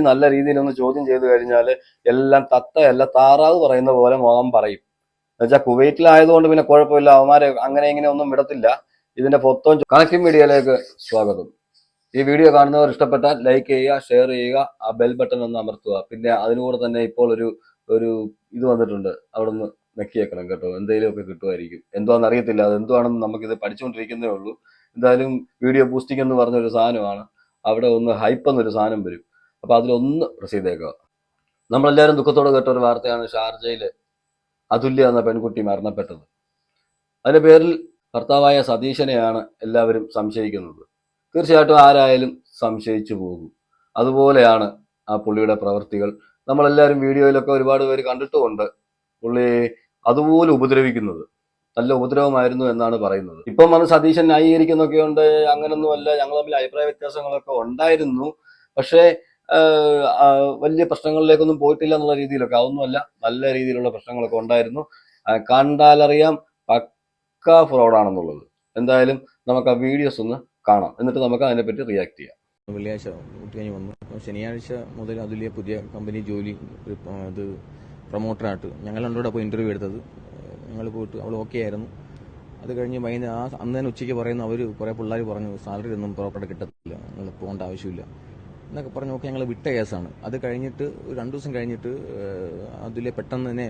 നല്ല രീതിയിൽ ഒന്ന് ചോദ്യം ചെയ്തു കഴിഞ്ഞാൽ എല്ലാം തത്തയല്ല താറാവ് പറയുന്ന പോലെ മോഹം പറയും. എന്നുവെച്ചാൽ കുവൈറ്റിലായതുകൊണ്ട് പിന്നെ കുഴപ്പമില്ല അവന്മാരെ അങ്ങനെ ഇങ്ങനെ ഒന്നും വിടത്തില്ല. ഇതിന്റെ മൊത്തം കണക്റ്റിംഗ് മീഡിയയിലേക്ക് സ്വാഗതം. ഈ വീഡിയോ കാണുന്നവർ ഇഷ്ടപ്പെട്ടാൽ ലൈക്ക് ചെയ്യുക ഷെയർ ചെയ്യുക ആ ബെൽ ബട്ടൺ ഒന്ന് അമർത്തുക. പിന്നെ അതിനൂടെ തന്നെ ഇപ്പോൾ ഒരു ഒരു ഇത് വന്നിട്ടുണ്ട്. അവിടെ നിന്ന് നെക്കിയേക്കണം കേട്ടോ. എന്തെങ്കിലുമൊക്കെ കിട്ടുമായിരിക്കും. എന്തുവാന്ന് അറിയത്തില്ല. അത് എന്തുവാണെന്ന് നമുക്കിത് പഠിച്ചുകൊണ്ടിരിക്കുന്നേ ഉള്ളൂ. എന്തായാലും വീഡിയോ പൂസ്റ്റിംഗ് എന്ന് പറഞ്ഞൊരു സാധനമാണ്. അവിടെ ഒന്ന് ഹൈപ്പ് എന്നൊരു സാധനം വരും. അപ്പൊ അതിലൊന്ന് പ്രസ് ചെയ്തേക്കുക. നമ്മളെല്ലാവരും ദുഃഖത്തോടെ കേട്ട ഒരു വാർത്തയാണ് ഷാർജയിൽ അതുല്യ എന്ന പെൺകുട്ടി മരണപ്പെട്ടത്. അതിന്റെ പേരിൽ ഭർത്താവായ സതീശനെയാണ് എല്ലാവരും സംശയിക്കുന്നത്. തീർച്ചയായിട്ടും ആരായാലും സംശയിച്ചു പോകും. അതുപോലെയാണ് ആ പുള്ളിയുടെ പ്രവൃത്തികൾ നമ്മളെല്ലാവരും വീഡിയോയിലൊക്കെ ഒരുപാട് പേര് കണ്ടിട്ടുമുണ്ട് പുള്ളി അതുപോലെ ഉപദ്രവിക്കുന്നത്. നല്ല ഉപദ്രവമായിരുന്നു എന്നാണ് പറയുന്നത്. ഇപ്പം വന്ന് സതീശൻ ന്യായീകരിക്കുന്നൊക്കെ ഉണ്ട് അങ്ങനൊന്നുമല്ല. ഞങ്ങൾ തമ്മിൽ അഭിപ്രായ വ്യത്യാസങ്ങളൊക്കെ ഉണ്ടായിരുന്നു. പക്ഷേ വലിയ പ്രശ്നങ്ങളിലേക്കൊന്നും പോയിട്ടില്ല എന്നുള്ള രീതിയിലൊക്കെ. അതൊന്നുമല്ല നല്ല രീതിയിലുള്ള പ്രശ്നങ്ങളൊക്കെ ഉണ്ടായിരുന്നു. കണ്ടാലറിയാം പക്ക ഫ്രോഡാണെന്നുള്ളത്. എന്തായാലും നമുക്ക് ആ വീഡിയോസ് ഒന്ന് കാണാം. എന്നിട്ട് നമുക്ക് അതിനെപ്പറ്റി റിയാക്ട് ചെയ്യാം. വെള്ളിയാഴ്ച കഴിഞ്ഞ് വന്നു. ശനിയാഴ്ച മുതൽ അതിലെ പുതിയ കമ്പനി ജോലി ഇത് പ്രൊമോട്ടറായിട്ട് ഞങ്ങൾ രണ്ടുകൂടെ പോയി ഇന്റർവ്യൂ എടുത്തത്. ഞങ്ങൾ പോയിട്ട് അവൾ ഓക്കെ ആയിരുന്നു. അത് കഴിഞ്ഞ് വൈകുന്നേരം ആ അന്ന് തന്നെ ഉച്ചയ്ക്ക് പറയുന്ന അവർ കുറേ പിള്ളേർ പറഞ്ഞു സാലറി ഒന്നും പ്രോപ്പറായിട്ട് കിട്ടത്തില്ല. നിങ്ങൾ പോകേണ്ട ആവശ്യമില്ല. എന്നൊക്കെ പറഞ്ഞു നോക്കി ഞങ്ങൾ വിട്ട കേസാണ്. അത് കഴിഞ്ഞിട്ട് രണ്ടു ദിവസം കഴിഞ്ഞിട്ട് അതിലെ പെട്ടെന്ന് തന്നെ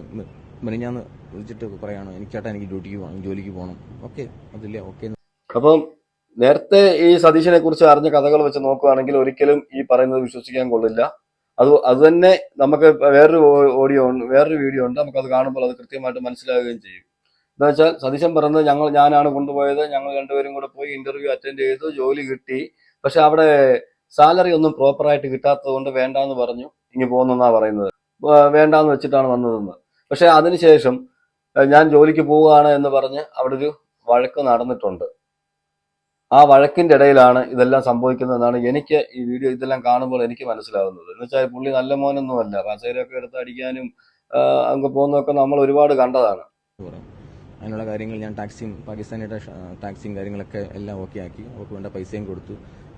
മെനിഞ്ഞാന്ന് വിളിച്ചിട്ട് പറയാണ് എനിക്ക് ചേട്ടാ എനിക്ക് ഡ്യൂട്ടിക്ക് പോകണം ജോലിക്ക് പോകണം ഓക്കെ അതില്ല ഓക്കെ അപ്പം നേരത്തെ ഈ സതീശനെ കുറിച്ച് അറിഞ്ഞ കഥകൾ വെച്ച് നോക്കുകയാണെങ്കിൽ ഒരിക്കലും ഈ പറയുന്നത് വിശ്വസിക്കാൻ കൊള്ളില്ല. അത് അത് തന്നെ നമുക്ക് വേറൊരു ഓഡിയോ ഉണ്ട് വേറൊരു വീഡിയോ ഉണ്ട്. നമുക്ക് അത് കാണുമ്പോൾ അത് കൃത്യമായിട്ട് മനസ്സിലാവുകയും ചെയ്യും. എന്താ വെച്ചാൽ സതീശൻ പറഞ്ഞത് ഞങ്ങൾ ഞാനാണ് കൊണ്ടുപോയത് ഞങ്ങൾ രണ്ടുപേരും കൂടെ പോയി ഇന്റർവ്യൂ അറ്റൻഡ് ചെയ്തു ജോലി കിട്ടി. പക്ഷെ അവിടെ സാലറി ഒന്നും പ്രോപ്പറായിട്ട് കിട്ടാത്തത് കൊണ്ട് വേണ്ടാന്ന് പറഞ്ഞു. ഇനി പോകുന്നെന്നാ പറയുന്നത്. വേണ്ടാന്ന് വെച്ചിട്ടാണ് വന്നതെന്ന്. പക്ഷെ അതിനുശേഷം ഞാൻ ജോലിക്ക് പോവുകയാണ് എന്ന് പറഞ്ഞ് അവിടെ ഒരു വഴക്ക് നടന്നിട്ടുണ്ട്. ആ വഴക്കിന്റെ ഇടയിലാണ് ഇതെല്ലാം സംഭവിക്കുന്നതെന്നാണ് എനിക്ക് ഈ വീഡിയോ ഇതെല്ലാം കാണുമ്പോൾ എനിക്ക് മനസ്സിലാവുന്നത്. എന്ന് വെച്ചാൽ പുള്ളി നല്ല മോനൊന്നുമല്ല. കസേരയൊക്കെ എടുത്ത് അടിക്കാനും അങ്ങ് പോകുന്നതൊക്കെ നമ്മൾ ഒരുപാട് കണ്ടതാണ്. അതിനുള്ള കാര്യങ്ങൾ ഞാൻ ടാക്സിയും പാകിസ്ഥാനിയുടെ ടാക്സിയും കാര്യങ്ങളൊക്കെ എല്ലാം ഓക്കെ ആക്കി. അവർക്ക് വേണ്ട പൈസയും കൊടുത്തു.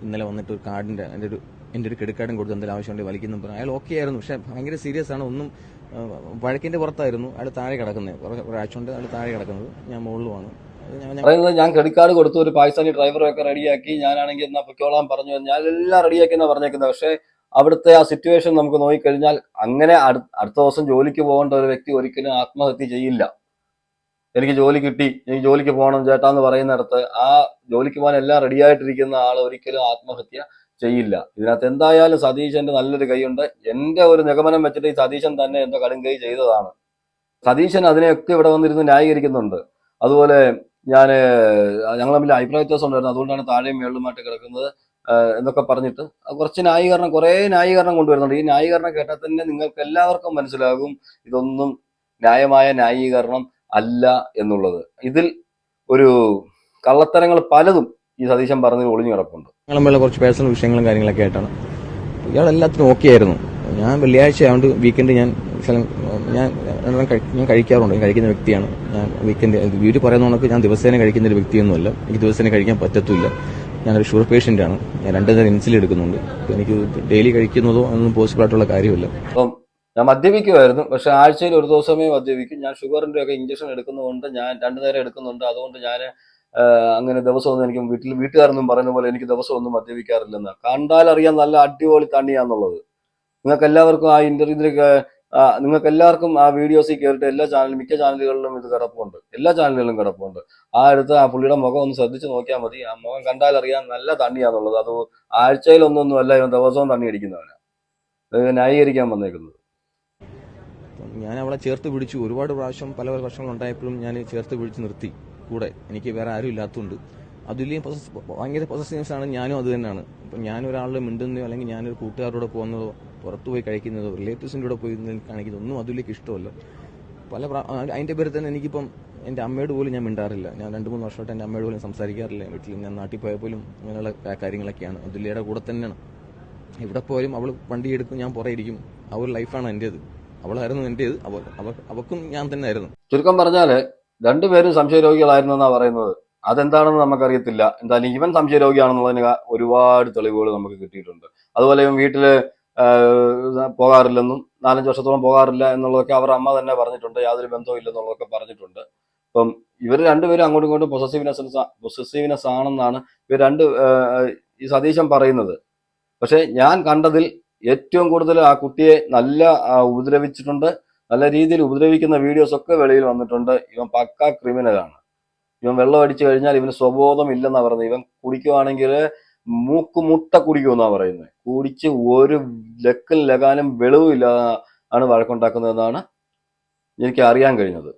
ഇന്നലെ വന്നിട്ട് ഒരു കാർഡിന്റെ എന്റെ ഒരു എന്റെ ഒരു ക്രെഡിറ്റ് കാർഡും കൊടുത്ത് എന്തെങ്കിലും ആവശ്യമുണ്ടെങ്കിൽ വലിക്കുന്നു പറഞ്ഞു. അയാൾ ഓക്കെ ആയിരുന്നു പക്ഷേ ഭയങ്കര സീരിയസ് ആണ്. ഒന്നും വഴക്കിന്റെ പുറത്തായിരുന്നു. അയാൾ താഴെ കിടക്കുന്നത് ഒരാഴ്ച കൊണ്ട് അയാൾ താഴെ കിടക്കുന്നത്. ഞാൻ മുകളിലുമാണ് പറയുന്നത് ഞാൻ ക്രെഡിറ്റ് കാർഡ് കൊടുത്തു. ഒരു പാകിസ്ഥാനി ഡ്രൈവറെ ഒക്കെ റെഡിയാക്കി ഞാനാണെങ്കിൽ എന്നാ പൊക്കോളാൻ പറഞ്ഞു. ഞാൻ എല്ലാം റെഡിയാക്കി എന്നാ പറഞ്ഞേക്കുന്നത്. പക്ഷേ അവിടുത്തെ ആ സിറ്റുവേഷൻ നമുക്ക് നോക്കിക്കഴിഞ്ഞാൽ അങ്ങനെ അടുത്ത ദിവസം ജോലിക്ക് പോകേണ്ട ഒരു വ്യക്തി ഒരിക്കലും ആത്മഹത്യ ചെയ്യില്ല. എനിക്ക് ജോലി കിട്ടി എനിക്ക് ജോലിക്ക് പോകണം ചേട്ടാ എന്ന് പറയുന്നിടത്ത് ആ ജോലിക്ക് പോകാൻ എല്ലാം റെഡി ആയിട്ടിരിക്കുന്ന ആൾ ഒരിക്കലും ആത്മഹത്യ ചെയ്യില്ല. ഇതിനകത്ത് എന്തായാലും സതീശന്റെ നല്ലൊരു കൈയുണ്ട്. എന്റെ ഒരു നിഗമനം വെച്ചിട്ട് ഈ സതീശൻ തന്നെ എന്തോ കടുങ്കൈ ചെയ്തതാണ്. സതീശൻ അതിനെയൊക്കെ ഇവിടെ വന്നിരുന്ന് ന്യായീകരിക്കുന്നുണ്ട്. അതുപോലെ ഞാൻ ഞങ്ങൾ തമ്മിൽ അഭിപ്രായ വ്യത്യാസം ഉണ്ടായിരുന്നു. അതുകൊണ്ടാണ് താഴെയും മേളുമായിട്ട് കിടക്കുന്നത് എന്നൊക്കെ പറഞ്ഞിട്ട് കുറച്ച് ന്യായീകരണം കുറേ ന്യായീകരണം കൊണ്ടുവരുന്നുണ്ട്. ഈ ന്യായീകരണം കേട്ടാൽ തന്നെ നിങ്ങൾക്ക് എല്ലാവർക്കും മനസ്സിലാകും. ഇതൊന്നും ന്യായമായ ന്യായീകരണം അല്ല എന്നുള്ളത്. ഇതിൽ ഒരു കള്ളത്തരങ്ങൾ പലതും ഈ സതീശൻ പറഞ്ഞതിൽ ഒളിഞ്ഞു കിടപ്പുണ്ട്. തമ്മിലുള്ള കുറച്ച് പേഴ്സണൽ വിഷയങ്ങളും കാര്യങ്ങളൊക്കെ ആയിട്ടാണ്. ഇയാൾ എല്ലാത്തിനും ഓക്കെ ആയിരുന്നു. ഞാൻ വെള്ളിയാഴ്ച ആയതുകൊണ്ട് വീക്കെൻഡ് ഞാൻ ഞാൻ ഞാൻ കഴിക്കാറുണ്ട്. കഴിക്കുന്ന വ്യക്തിയാണ്. ഞാൻ വീക്കെൻഡ് വീട്ടിൽ പറയുന്ന കണക്ക് ഞാൻ ദിവസേന കഴിക്കുന്ന ഒരു വ്യക്തിയൊന്നുമല്ല. എനിക്ക് ദിവസേന കഴിക്കാൻ പറ്റത്തില്ല ഞാനൊരു ഷുഗർ പേഷ്യന്റ് ആണ്. ഞാൻ രണ്ടു നേരം ഇൻസുലിൻ എടുക്കുന്നുണ്ട്. എനിക്ക് ഡെയിലി കഴിക്കുന്നതോ ഒന്നും പോസിബിൾ ആയിട്ടുള്ള കാര്യമല്ല. അപ്പം ഞാൻ മദ്യപിക്കുമായിരുന്നു പക്ഷെ ആഴ്ചയിൽ ഒരു ദിവസമേ മദ്യപിക്കും. ഞാൻ ഷുഗറിന്റെ ഒക്കെ ഇഞ്ചക്ഷൻ എടുക്കുന്നതുകൊണ്ട് ഞാൻ രണ്ടു നേരം എടുക്കുന്നുണ്ട്. അതുകൊണ്ട് ഞാൻ അങ്ങനെ ദിവസമൊന്നും എനിക്ക് വീട്ടിൽ വീട്ടുകാരൊന്നും പറയുന്ന പോലെ എനിക്ക് ദിവസമൊന്നും മദ്യപിക്കാറില്ലെന്ന്. കണ്ടാൽ അറിയാൻ നല്ല അടിപൊളി തണ്ണിയാന്നുള്ളത് നിങ്ങൾക്ക് എല്ലാവർക്കും ആ ഇന്റർവ്യൂവിലേക്ക് നിങ്ങൾക്ക് എല്ലാവർക്കും ആ വീഡിയോസിൽ കയറിയിട്ട് എല്ലാ ചാനലും മിക്ക ചാനലുകളിലും ഇത് കിടപ്പുണ്ട്. എല്ലാ ചാനലുകളിലും കിടപ്പുണ്ട്. ആ അടുത്ത് ആ പുള്ളിയുടെ മുഖം ഒന്ന് ശ്രദ്ധിച്ച് നോക്കിയാൽ മതി. ആ മുഖം കണ്ടാൽ അറിയാൻ നല്ല തണ്ണിയാന്നുള്ളത്. അത് ആഴ്ചയിലൊന്നൊന്നും അല്ല ഇവൻ ദിവസവും തണ്ണി അടിക്കുന്നവനാണ് ന്യായീകരിക്കാൻ വന്നേക്കുന്നത്. ഞാൻ അവളെ ചേർത്ത് പിടിച്ചു. ഒരുപാട് പ്രാവശ്യം പല പല പ്രശ്നങ്ങൾ ഉണ്ടായപ്പോഴും ഞാൻ ചേർത്ത് പിടിച്ച് നിർത്തി. കൂടെ എനിക്ക് വേറെ ആരും ഇല്ലാത്തതുകൊണ്ട് അതുലേം പൊസസ് ഭയങ്കര പൊസസീവ്സ് ആണ് ഞാനും അത് തന്നെയാണ്. ഇപ്പം ഞാൻ ഒരാളുടെ മിണ്ടുന്നതോ അല്ലെങ്കിൽ ഞാനൊരു കൂട്ടുകാരോടെ പോകുന്നതോ പുറത്തു പോയി കഴിക്കുന്നതോ റിലേറ്റീവ്സിന്റെ കൂടെ പോയി കാണിക്കുന്നതോ ഒന്നും അതിലേക്ക് ഇഷ്ടമല്ല. പല അതിന്റെ പേരിൽ തന്നെ എനിക്കിപ്പം എന്റെ അമ്മയോട് പോലും ഞാൻ മിണ്ടാറില്ല. ഞാൻ രണ്ട് മൂന്ന് വർഷമായിട്ട് എന്റെ അമ്മയോട് പോലും സംസാരിക്കാറില്ല. വീട്ടിൽ ഞാൻ നാട്ടിൽ പോയാൽ പോലും അങ്ങനെയുള്ള കാര്യങ്ങളൊക്കെയാണ്. അതുലിയുടെ കൂടെ തന്നെയാണ്. എവിടെ പോയാലും അവൾ വണ്ടി എടുക്കും ഞാൻ പുറയിരിക്കും ആ ഒരു ലൈഫാണ് എന്റേത് അവളായിരുന്നു എന്റെ അവ അവ- അവക്കും ഞാൻ തന്നെ ആയിരുന്നു ചുരുക്കം പറഞ്ഞാൽ രണ്ടുപേരും സംശയരോഗികളായിരുന്നു എന്നാ പറയുന്നത്. അതെന്താണെന്ന് നമുക്കറിയത്തില്ല. എന്തായാലും ഇവൻ സംശയരോഗിയാണെന്നുള്ളതിന് ഒരുപാട് തെളിവുകൾ നമുക്ക് കിട്ടിയിട്ടുണ്ട്. അതുപോലെ ഇവൻ വീട്ടിൽ പോകാറില്ലെന്നും നാലഞ്ച് വർഷത്തോളം പോകാറില്ല എന്നുള്ളതൊക്കെ അവർ അമ്മ തന്നെ പറഞ്ഞിട്ടുണ്ട്. യാതൊരു ബന്ധവും ഇല്ലെന്നുള്ളതൊക്കെ പറഞ്ഞിട്ടുണ്ട്. അപ്പം ഇവർ രണ്ടുപേരും അങ്ങോട്ടും ഇങ്ങോട്ടും പൊസസീവ്നെസ് പൊസസീവ്നെസ് ആണെന്നാണ് ഇവർ രണ്ട് ഈ സതീശൻ പറയുന്നത്. പക്ഷെ ഞാൻ കണ്ടതിൽ ഏറ്റവും കൂടുതൽ ആ കുട്ടിയെ നല്ല ഉപദ്രവിച്ചിട്ടുണ്ട്. നല്ല രീതിയിൽ ഉപദ്രവിക്കുന്ന വീഡിയോസ് ഒക്കെ വെളിയിൽ വന്നിട്ടുണ്ട്. ഇവൻ പക്ക ക്രിമിനലാണ് ഇവൻ വെള്ളം അടിച്ചു കഴിഞ്ഞാൽ ഇവന് സ്വബോധം ഇല്ലെന്നാ പറയുന്നത്. ഇവൻ കുടിക്കുവാണെങ്കിൽ മൂക്ക് മുട്ട കുടിക്കുമെന്നാ പറയുന്നത്. കുടിച്ച് ഒരു ലക്കൽ ലകാനും വെളിവില്ല ആണ് വഴക്കുണ്ടാക്കുന്നതെന്നാണ് എനിക്ക് അറിയാൻ കഴിഞ്ഞത്.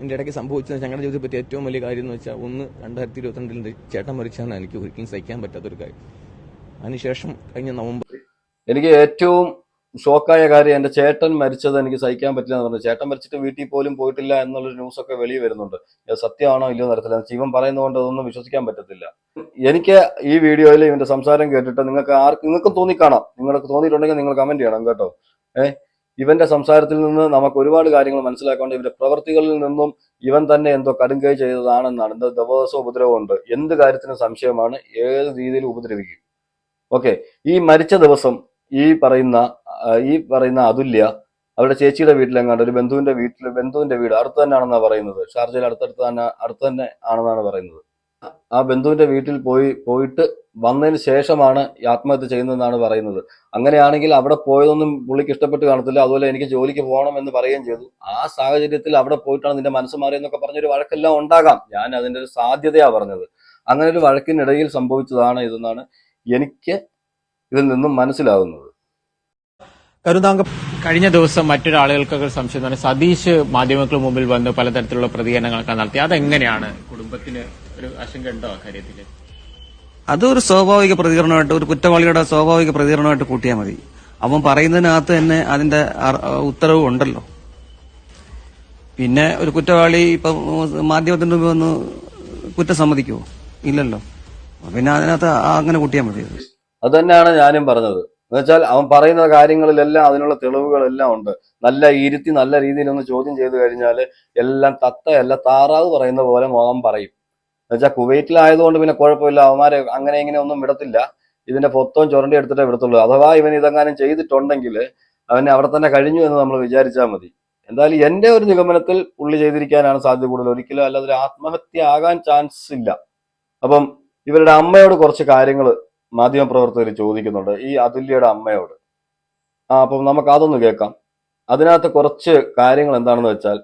എന്റെ ഇടയ്ക്ക് സംഭവിച്ചത് ഞങ്ങളുടെ ജീവിതത്തെ പറ്റി ഏറ്റവും വലിയ കാര്യം എന്ന് വെച്ചാൽ ഒന്ന് രണ്ടായിരത്തി ഇരുപത്തിരണ്ടിൽ ചേട്ടൻ മരിച്ചാണ് എനിക്ക് ഒരിക്കലും സഹിക്കാൻ പറ്റാത്തൊരു കാര്യം. അതിനുശേഷം കഴിഞ്ഞ നവംബർ എനിക്ക് ഏറ്റവും ഷോക്കായ കാര്യം എന്റെ ചേട്ടൻ മരിച്ചത് എനിക്ക് സഹിക്കാൻ പറ്റില്ല എന്ന് പറഞ്ഞു. ചേട്ടൻ മരിച്ചിട്ട് വീട്ടിൽ പോലും പോയിട്ടില്ല എന്നുള്ളൊരു ന്യൂസ് ഒക്കെ വെളിയിൽ വരുന്നുണ്ട്. സത്യമാണോ ഇല്ലയോ എന്നറിയത്തില്ല ശിവൻ പറയുന്നതുകൊണ്ട് അതൊന്നും വിശ്വസിക്കാൻ പറ്റത്തില്ല. എനിക്ക് ഈ വീഡിയോയിൽ ഇവന്റെ സംസാരം കേട്ടിട്ട് നിങ്ങൾക്ക് ആർക്ക് നിങ്ങൾക്കും തോന്നിക്കാണാം. നിങ്ങൾക്ക് തോന്നിയിട്ടുണ്ടെങ്കിൽ നിങ്ങൾ കമന്റ് ചെയ്യണം കേട്ടോ. ഏഹ് ഇവന്റെ സംസാരത്തിൽ നിന്ന് നമുക്ക് ഒരുപാട് കാര്യങ്ങൾ മനസ്സിലാക്കാണ്ട് ഇവന്റെ പ്രവൃത്തികളിൽ നിന്നും ഇവൻ തന്നെ എന്തോ കടുങ്കൈ ചെയ്തതാണെന്നാണ്. എന്തോ ദിവസവും ഉപദ്രവമുണ്ട് എന്ത് കാര്യത്തിന് സംശയമാണ്. ഏത് രീതിയിൽ ഉപദ്രവിക്കും? ഓക്കെ. ഈ മരിച്ച ദിവസം ഈ പറയുന്ന ഈ പറയുന്ന അതുല്യ അവരുടെ ചേച്ചിയുടെ വീട്ടിലെങ്ങാണ്ട് ഒരു ബന്ധുവിന്റെ വീട്ടിൽ ബന്ധുവിന്റെ വീട് അടുത്ത് തന്നെയാണെന്നാണ് പറയുന്നത്. ഷാർജയിൽ അടുത്തടുത്ത് തന്നെ അടുത്ത് തന്നെ ആണെന്നാണ് പറയുന്നത്. ആ ബന്ധുവിന്റെ വീട്ടിൽ പോയി പോയിട്ട് വന്നതിന് ശേഷമാണ് ആത്മഹത്യ ചെയ്യുന്നതെന്നാണ് പറയുന്നത്. അങ്ങനെയാണെങ്കിൽ അവിടെ പോയതൊന്നും പുള്ളിക്ക് ഇഷ്ടപ്പെട്ട് കാണത്തില്ല. അതുപോലെ എനിക്ക് ജോലിക്ക് പോകണം എന്ന് പറയുകയും ചെയ്തു. ആ സാഹചര്യത്തിൽ അവിടെ പോയിട്ടാണ് നിന്റെ മനസ്സ് മാറിയെന്നൊക്കെ പറഞ്ഞൊരു വഴക്കെല്ലാം ഉണ്ടാകാം. ഞാൻ അതിന്റെ ഒരു സാധ്യതയാ പറഞ്ഞത്. അങ്ങനെ ഒരു വഴക്കിനിടയിൽ സംഭവിച്ചതാണ് ഇതെന്നാണ് എനിക്ക് ഇതിൽ നിന്നും മനസ്സിലാകുന്നത് കരുതാങ്ക കഴിഞ്ഞ ദിവസം മറ്റൊരാളുകൾക്കൊക്കെ സംശയം എന്ന് പറഞ്ഞാൽ സതീഷ് മാധ്യമങ്ങൾക്ക് മുമ്പിൽ വന്ന് പലതരത്തിലുള്ള പ്രതികരണങ്ങളൊക്കെ നടത്തി. അതെങ്ങനെയാണ് കുടുംബത്തിന് ഒരു ആശങ്ക ഉണ്ടോ ആ കാര്യത്തിൽ അതൊരു സ്വാഭാവിക പ്രതികരണമായിട്ട് ഒരു കുറ്റവാളിയുടെ സ്വാഭാവിക പ്രതികരണമായിട്ട് കൂട്ടിയാൽ മതി. അവൻ പറയുന്നതിനകത്ത് തന്നെ അതിന്റെ ഉത്തരവ് ഉണ്ടല്ലോ. പിന്നെ ഒരു കുറ്റവാളി ഇപ്പൊ മാധ്യമത്തിന്റെ മുമ്പിൽ വന്ന് കുറ്റം സമ്മതിക്കുമോ ഇല്ലല്ലോ. പിന്നെ അതിനകത്ത് അങ്ങനെ കൂട്ടിയാൽ മതി. അത്. തന്നെയാണ് ഞാനും പറഞ്ഞത്. എന്നുവെച്ചാൽ അവൻ പറയുന്ന കാര്യങ്ങളിലെല്ലാം അതിനുള്ള തെളിവുകളെല്ലാം ഉണ്ട്. നല്ല ഇരുത്തി നല്ല രീതിയിൽ ഒന്ന് ചോദ്യം ചെയ്തു കഴിഞ്ഞാൽ എല്ലാം തത്തയല്ല താറാവ് പറയുന്ന പോലെ മോഹം പറയും. എന്നുവെച്ചാൽ കുവൈറ്റിലായതുകൊണ്ട് പിന്നെ കുഴപ്പമില്ല. അവന്മാരെ അങ്ങനെ ഇങ്ങനെ ഒന്നും വിടത്തില്ല. ഇതിന്റെ പൊത്തവും ചുരണ്ടി എടുത്തിട്ടേ വിടത്തുള്ളൂ. അഥവാ ഇവൻ ഇതെങ്ങാനും ചെയ്തിട്ടുണ്ടെങ്കിൽ അവനെ അവിടെ തന്നെ കഴിഞ്ഞു എന്ന് നമ്മൾ വിചാരിച്ചാൽ മതി. എന്തായാലും എന്റെ ഒരു നിഗമനത്തിൽ പുള്ളി ചെയ്തിരിക്കാനാണ് സാധ്യത കൂടുതൽ. ഒരിക്കലും അല്ലാതെ ആത്മഹത്യ ആകാൻ ചാൻസ് ഇല്ല. അപ്പം ഇവരുടെ അമ്മയോട് കുറച്ച് കാര്യങ്ങൾ മാധ്യമപ്രവർത്തകർ ചോദിക്കുന്നുണ്ട്. ഈ അതുല്യയുടെ അമ്മയോട്. ആ അപ്പം നമുക്ക് അതൊന്ന് കേൾക്കാം. അതിനകത്ത് കുറച്ച് കാര്യങ്ങൾ എന്താണെന്ന് വെച്ചാൽ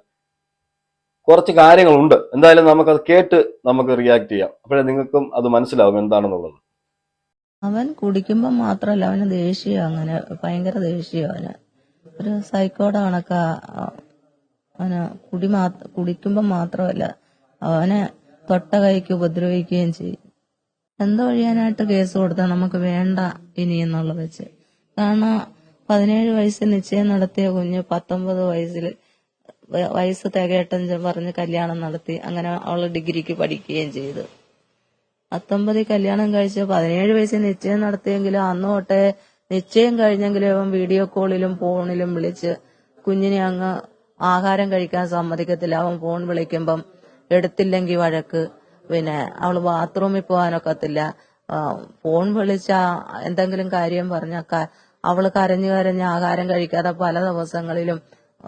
കുറച്ച് കാര്യങ്ങളുണ്ട്. എന്തായാലും നമുക്ക് അത് കേട്ട് നമുക്ക് റിയാക്ട് ചെയ്യാം. അപ്പോഴേ നിങ്ങൾക്കും അത് മനസ്സിലാവും എന്താണെന്നുള്ളത്. അവൻ കുടിക്കുമ്പോൾ മാത്രമല്ല അവന് ദേഷ്യം അങ്ങനെ ഭയങ്കര ദേഷ്യം അവന്. ഒരു സൈക്കോടെ കണക്ക അവന് കുടി മാ കുടിക്കുമ്പോ മാത്രമല്ല അവനെ തൊട്ട കൈക്ക് ഉപദ്രവിക്കുകയും ചെയ്യും. എന്തോ ഒഴിയാനായിട്ട് കേസ് കൊടുത്താൽ നമുക്ക് വേണ്ട ഇനി എന്നുള്ളത് വെച്ച്. കാരണം പതിനേഴ് വയസ്സ് നിശ്ചയം നടത്തിയ കുഞ്ഞ് പത്തൊമ്പത് വയസ്സിൽ വയസ്സ് തികയട്ടെന്ന് പറഞ്ഞ് കല്യാണം നടത്തി അങ്ങനെ അവൾ ഡിഗ്രിക്ക് പഠിക്കുകയും ചെയ്തു. പത്തൊമ്പതിൽ കല്യാണം കഴിച്ച് പതിനേഴ് വയസ്സിൽ നിശ്ചയം നടത്തിയെങ്കിലും അന്ന് തൊട്ടേ നിശ്ചയം കഴിഞ്ഞെങ്കിലും അവൻ വീഡിയോ കോളിലും ഫോണിലും വിളിച്ച് കുഞ്ഞിനെ അങ്ങ് ആഹാരം കഴിക്കാൻ സമ്മതിക്കത്തില്ല. അവൻ ഫോൺ വിളിക്കുമ്പം എടുത്തില്ലെങ്കിൽ വഴക്ക്. പിന്നെ അവൾ ബാത്റൂമിൽ പോകാനൊക്കത്തില്ല. ഫോൺ വിളിച്ച എന്തെങ്കിലും കാര്യം പറഞ്ഞ അവൾ കരഞ്ഞു കരഞ്ഞ് ആഹാരം കഴിക്കാതെ പല ദിവസങ്ങളിലും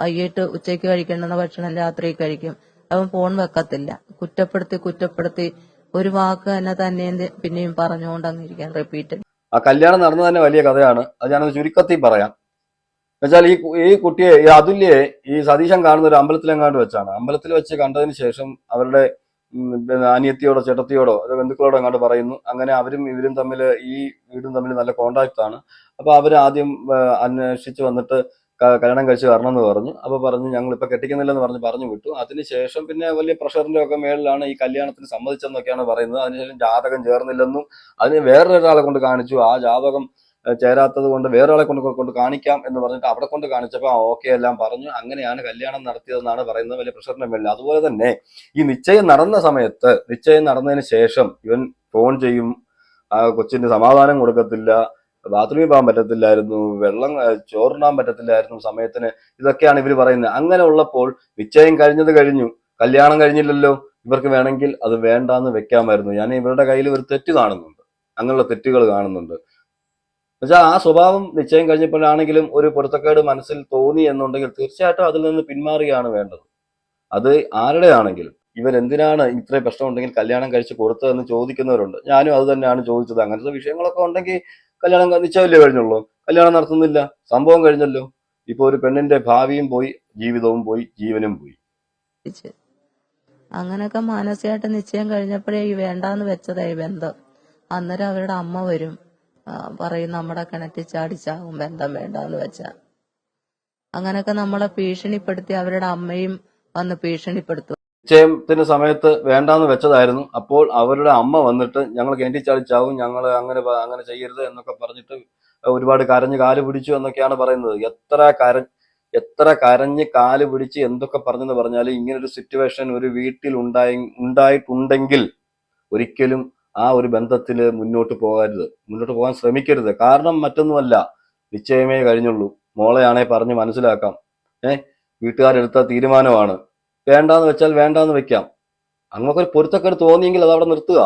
വൈകിട്ട് ഉച്ചയ്ക്ക് കഴിക്കേണ്ടുന്ന ഭക്ഷണം രാത്രി കഴിക്കും. അവൻ ഫോൺ വെക്കത്തില്ല. കുറ്റപ്പെടുത്തി കുറ്റപ്പെടുത്തി ഒരു വാക്ക് തന്നെ തന്നെയും പിന്നെയും പറഞ്ഞുകൊണ്ട് അങ്ങിരിക്കാൻ റിപ്പീറ്റ് ആ കല്യാണം നടന്നു തന്നെ വലിയ കഥയാണ്. അത് ഞാനത് ചുരുക്കത്തിൽ പറയാം. എന്നുവെച്ചാൽ ഈ ഈ കുട്ടിയെ ഈ അതുല്യെ ഈ സതീശൻ കാണുന്ന ഒരു അമ്പലത്തിലെങ്ങാണ്ട് വെച്ചാണ്. അമ്പലത്തിൽ വെച്ച് കണ്ടതിന് ശേഷം അവരുടെ അനിയത്തിയോടോ ചേട്ടത്തിയോടോ അതോ ബന്ധുക്കളോടോ അങ്ങോട്ട് പറയുന്നു. അങ്ങനെ അവരും ഇവരും തമ്മിൽ ഈ വീടും തമ്മിൽ നല്ല കോണ്ടാക്ട് ആണ്. അപ്പൊ അവർ ആദ്യം അന്വേഷിച്ച് വന്നിട്ട് കല്യാണം കഴിച്ച് വരണം എന്ന് പറഞ്ഞു. അപ്പൊ പറഞ്ഞു ഞങ്ങൾ ഇപ്പൊ കെട്ടിക്കുന്നില്ലെന്ന് പറഞ്ഞ് പറഞ്ഞു വിട്ടു. അതിനുശേഷം പിന്നെ വലിയ പ്രഷറിന്റെ ഒക്കെ മേളിലാണ് ഈ കല്യാണത്തിന് സമ്മതിച്ചെന്നൊക്കെയാണ് പറയുന്നത്. അതിനുശേഷം ജാതകം ചേർന്നില്ലെന്നും അതിന് വേറൊരാളെ കൊണ്ട് കാണിച്ചു. ആ ജാതകം ചേരാത്തത് കൊണ്ട് വേറൊരാളെ കൊണ്ട് കൊണ്ട് കാണിക്കാം എന്ന് പറഞ്ഞിട്ട് അവിടെ കൊണ്ട് കാണിച്ചപ്പോൾ ഓക്കെ എല്ലാം പറഞ്ഞു. അങ്ങനെയാണ് കല്യാണം നടത്തിയതെന്നാണ് പറയുന്നത്. വലിയ പ്രഷറിന്റെ മേളിൽ അതുപോലെ തന്നെ ഈ നിശ്ചയം നടന്ന സമയത്ത് നിശ്ചയം നടന്നതിന് ശേഷം ഇവൻ ഫോൺ ചെയ്യും. ആ കൊച്ചിന് സമാധാനം കൊടുക്കത്തില്ല. ബാത്റൂമിൽ പോകാൻ പറ്റത്തില്ലായിരുന്നു. വെള്ളം ചോറിനാൻ പറ്റത്തില്ലായിരുന്നു സമയത്തിന്. ഇതൊക്കെയാണ് ഇവർ പറയുന്നത്. അങ്ങനെ ഉള്ളപ്പോൾ നിശ്ചയം കഴിഞ്ഞത് കഴിഞ്ഞു. കല്യാണം കഴിഞ്ഞില്ലല്ലോ. ഇവർക്ക് വേണമെങ്കിൽ അത് വേണ്ടാന്ന് വെക്കാമായിരുന്നു. ഞാൻ ഇവരുടെ കയ്യിൽ ഒരു തെറ്റ് കാണുന്നുണ്ട്. അങ്ങനെയുള്ള തെറ്റുകൾ കാണുന്നുണ്ട്. എന്നുവെച്ചാൽ ആ സ്വഭാവം നിശ്ചയം കഴിഞ്ഞപ്പോഴാണെങ്കിലും ഒരു പൊരുത്തക്കേട് മനസ്സിൽ തോന്നി എന്നുണ്ടെങ്കിൽ തീർച്ചയായിട്ടും അതിൽ നിന്ന് പിന്മാറുകയാണ് വേണ്ടത്. അത് ആരുടെ ആണെങ്കിലും. ഇവരെന്തിനാണ് ഇത്രയും പ്രശ്നം ഉണ്ടെങ്കിൽ കല്യാണം കഴിച്ച് കൊടുത്തതെന്ന് ചോദിക്കുന്നവരുണ്ട്. ഞാനും അത് തന്നെയാണ് ചോദിച്ചത്. അങ്ങനത്തെ വിഷയങ്ങളൊക്കെ ഉണ്ടെങ്കിൽ കല്യാണം നിശ്ചയമല്ലേ കഴിഞ്ഞുള്ളൂ. കല്യാണം നടത്തുന്നില്ല. സംഭവം കഴിഞ്ഞല്ലോ. ഇപ്പൊ ഒരു പെണ്ണിന്റെ ഭാവിയും പോയി ജീവിതവും പോയി ജീവനും പോയി. അങ്ങനെയൊക്കെ മാനസികമായിട്ട് നിശ്ചയം കഴിഞ്ഞപ്പോഴേ ഈ വേണ്ടാന്ന് വെച്ചതായി ബന്ധം. അന്നേരം അവരുടെ അമ്മ വരും. പറയും നമ്മുടെ കിണറ്റിൽ ചാടിച്ചാകും ബന്ധം വേണ്ടെന്ന് വെച്ചാൽ അങ്ങനൊക്കെ നമ്മളെ ഭീഷണിപ്പെടുത്തി അവരുടെ അമ്മയും വന്ന് ഭീഷണിപ്പെടുത്തും. നിശ്ചയത്തിന് സമയത്ത് വേണ്ടാന്ന് വെച്ചതായിരുന്നു. അപ്പോൾ അവരുടെ അമ്മ വന്നിട്ട് ഞങ്ങൾ കെണ്ടിച്ചാളിച്ചാവും ഞങ്ങൾ അങ്ങനെ അങ്ങനെ ചെയ്യരുത് എന്നൊക്കെ പറഞ്ഞിട്ട് ഒരുപാട് കരഞ്ഞ് കാൽ പിടിച്ചു എന്നൊക്കെയാണ് പറയുന്നത്. എത്ര കര എത്ര കരഞ്ഞ് കാൽ പിടിച്ച് എന്തൊക്കെ പറഞ്ഞെന്ന് പറഞ്ഞാൽ ഇങ്ങനൊരു സിറ്റുവേഷൻ ഒരു വീട്ടിൽ ഉണ്ടായി ഉണ്ടായിട്ടുണ്ടെങ്കിൽ ഒരിക്കലും ആ ഒരു ബന്ധത്തിൽ മുന്നോട്ട് പോകരുത്. മുന്നോട്ട് പോകാൻ ശ്രമിക്കരുത്. കാരണം മറ്റൊന്നുമല്ല. നിശ്ചയമേ കഴിഞ്ഞുള്ളൂ. മോളെയാണേ പറഞ്ഞ് മനസ്സിലാക്കാം. ഏഹ് വീട്ടുകാരെടുത്ത തീരുമാനമാണ്. വേണ്ടാന്ന് വെച്ചാൽ വേണ്ടാന്ന് വെക്കാം. അങ്ങനൊക്കെ ഒരു പൊരുത്തക്കേട് തോന്നിയെങ്കിൽ അത് അവിടെ നിർത്തുക.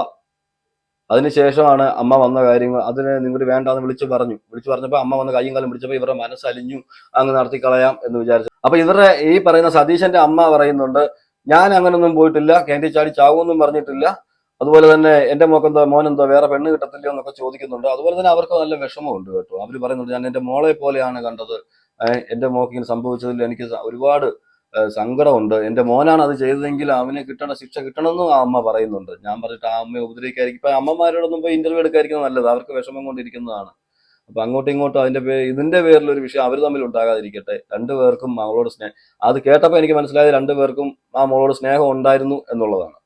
അതിനുശേഷമാണ് അമ്മ വന്ന കാര്യങ്ങൾ. അതിനെ നിങ്ങൾ വേണ്ടാന്ന് വിളിച്ചു പറഞ്ഞു. വിളിച്ചു പറഞ്ഞപ്പോൾ അമ്മ വന്ന കയ്യും കാലം പിടിച്ചപ്പോൾ ഇവരുടെ മനസ്സലിഞ്ഞു അങ്ങ് നടത്തി കളയാം എന്ന് വിചാരിച്ചു. അപ്പൊ ഇവരുടെ ഈ പറയുന്ന സതീശന്റെ അമ്മ പറയുന്നുണ്ട് ഞാൻ അങ്ങനൊന്നും പോയിട്ടില്ല. കേണ്ടി ചാടി ചാവുമെന്നും പറഞ്ഞിട്ടില്ല. അതുപോലെ തന്നെ എന്റെ മോക്കെന്തോ മോനെന്തോ വേറെ പെണ്ണ് കിട്ടത്തില്ലയോ എന്നൊക്കെ ചോദിക്കുന്നുണ്ട്. അതുപോലെ തന്നെ അവർക്ക് നല്ല വിഷമമുണ്ട് കേട്ടോ. അവർ പറയുന്നുണ്ട് ഞാൻ എന്റെ മോളെ പോലെയാണ് കണ്ടത്. എന്റെ മോക്ക് ഇങ്ങനെ സംഭവിച്ചതിൽ എനിക്ക് ഒരുപാട് സങ്കടമുണ്ട്. എന്റെ മോനാണ് അത് ചെയ്തതെങ്കിൽ അവന് കിട്ടണ ശിക്ഷ കിട്ടണമെന്നും ആ അമ്മ പറയുന്നുണ്ട്. ഞാൻ പറഞ്ഞിട്ട് ആ അമ്മയെ ഉപദ്രവിക്കായിരിക്കും ഇപ്പൊ അമ്മമാരോടൊന്നും പോയി ഇന്റർവ്യൂ എടുക്കാതിരിക്കുന്നത് നല്ലത്. അവർക്ക് വിഷമം കൊണ്ടിരിക്കുന്നതാണ്. അപ്പൊ അങ്ങോട്ടും ഇങ്ങോട്ടും അതിന്റെ പേ ഇതിന്റെ പേരിൽ ഒരു വിഷയം അവർ തമ്മിൽ ഉണ്ടാകാതിരിക്കട്ടെ. രണ്ടുപേർക്കും മകളോട് സ്നേഹം അത് കേട്ടപ്പോൾ എനിക്ക് മനസ്സിലായത് രണ്ടുപേർക്കും ആ മോളോട് സ്നേഹം ഉണ്ടായിരുന്നു എന്നുള്ളതാണ്.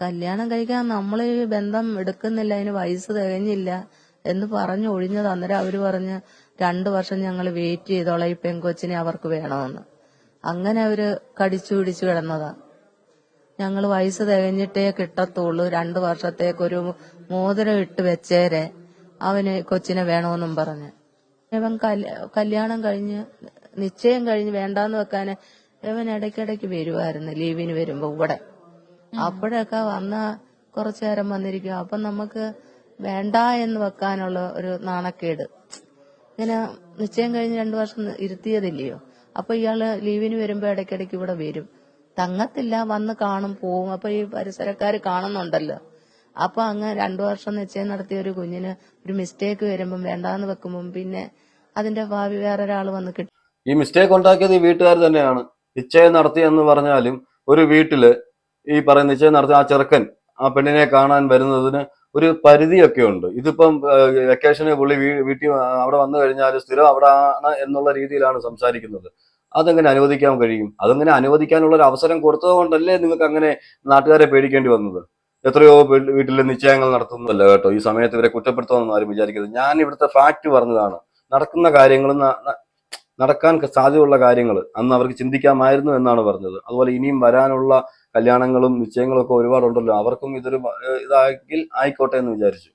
കല്യാണം കഴിക്കാൻ നമ്മൾ ഈ ബന്ധം എടുക്കുന്നില്ല അതിന് വയസ്സ് തികഞ്ഞില്ല എന്ന് പറഞ്ഞു ഒഴിഞ്ഞത് അന്നേരം അവർ പറഞ്ഞ് രണ്ടു വർഷം ഞങ്ങൾ വെയിറ്റ് ചെയ്തോളാം ഈ പെങ്കൊച്ചിനെ അവർക്ക് വേണമെന്ന്. അങ്ങനെ അവർ കടിച്ചു പിടിച്ചു കിടന്നതാ. ഞങ്ങൾ വയസ്സ് തികഞ്ഞിട്ടേ കിട്ടത്തുള്ളൂ. രണ്ടു വർഷത്തേക്കൊരു മോതിരം ഇട്ട് വെച്ചേരെ അവന് കൊച്ചിനെ വേണമെന്നും പറഞ്ഞ്. ഇവൻ കല്യാണം കഴിഞ്ഞ് നിശ്ചയം കഴിഞ്ഞ് വേണ്ടാന്ന് വെക്കാന് ഇവൻ ഇടയ്ക്കിടയ്ക്ക് വരുമായിരുന്നു ലീവിന് വരുമ്പോ ഇവിടെ. അപ്പോഴൊക്കെ വന്ന കുറച്ചു നേരം വന്നിരിക്കും. അപ്പൊ നമുക്ക് വേണ്ട എന്ന് വെക്കാനുള്ള ഒരു നാണക്കേട്. ഇങ്ങനെ നിശ്ചയം കഴിഞ്ഞ് രണ്ടു വർഷം ഇരുത്തിയതില്ലയോ? അപ്പൊ ഇയാൾ ലീവിന് വരുമ്പോ ഇടയ്ക്കിടയ്ക്ക് ഇവിടെ വരും. തങ്ങത്തില്ല വന്ന് കാണും പോവും. അപ്പൊ ഈ പരിസരക്കാര് കാണുന്നുണ്ടല്ലോ. അപ്പൊ അങ്ങ് രണ്ടു വർഷം നിശ്ചയം നടത്തിയ ഒരു കുഞ്ഞിന് ഒരു മിസ്റ്റേക്ക് വരുമ്പം വേണ്ടാന്ന് വെക്കുമ്പം പിന്നെ അതിന്റെ ഭാവി വേറൊരാൾ വന്ന് കിട്ടും. ഈ മിസ്റ്റേക്ക് ഉണ്ടാക്കിയത് ഈ വീട്ടുകാർ തന്നെയാണ്. നിശ്ചയം നടത്തി എന്ന് പറഞ്ഞാലും ഒരു വീട്ടിൽ ഈ പറയുന്ന നിശ്ചയം നടത്തുന്ന ആ ചെറുക്കൻ ആ പെണ്ണിനെ കാണാൻ വരുന്നതിന് ഒരു പരിധിയൊക്കെ ഉണ്ട്. ഇതിപ്പം വെക്കേഷന് പുള്ളി വീട്ടിൽ അവിടെ വന്നു കഴിഞ്ഞാൽ സ്ഥിരം അവിടെ ആണ് എന്നുള്ള രീതിയിലാണ് സംസാരിക്കുന്നത്. അതെങ്ങനെ അനുവദിക്കാൻ കഴിയും? അതെങ്ങനെ അനുവദിക്കാനുള്ള ഒരു അവസരം കൊടുത്തത് കൊണ്ടല്ലേ നിങ്ങൾക്ക് അങ്ങനെ നാട്ടുകാരെ പേടിക്കേണ്ടി വന്നത്? എത്രയോ വീട്ടിൽ നിശ്ചയങ്ങൾ നടത്തുന്നതല്ല കേട്ടോ. ഈ സമയത്ത് ഇവരെ കുറ്റപ്പെടുത്തുമെന്ന് ആരും വിചാരിക്കരുത്. ഞാൻ ഇവിടുത്തെ ഫാക്ട് പറഞ്ഞതാണ്. നടക്കുന്ന കാര്യങ്ങളും നടക്കാൻ സാധ്യതയുള്ള കാര്യങ്ങൾ അന്ന് അവർക്ക് ചിന്തിക്കാമായിരുന്നു എന്നാണ് പറഞ്ഞത്. അതുപോലെ ഇനിയും വരാനുള്ള കല്യാണങ്ങളും നിശ്ചയങ്ങളും ഒക്കെ ഒരുപാടുണ്ടല്ലോ. അവർക്കും ഇതൊരു ഇതായെങ്കിൽ ആയിക്കോട്ടെ എന്ന് വിചാരിച്ചു.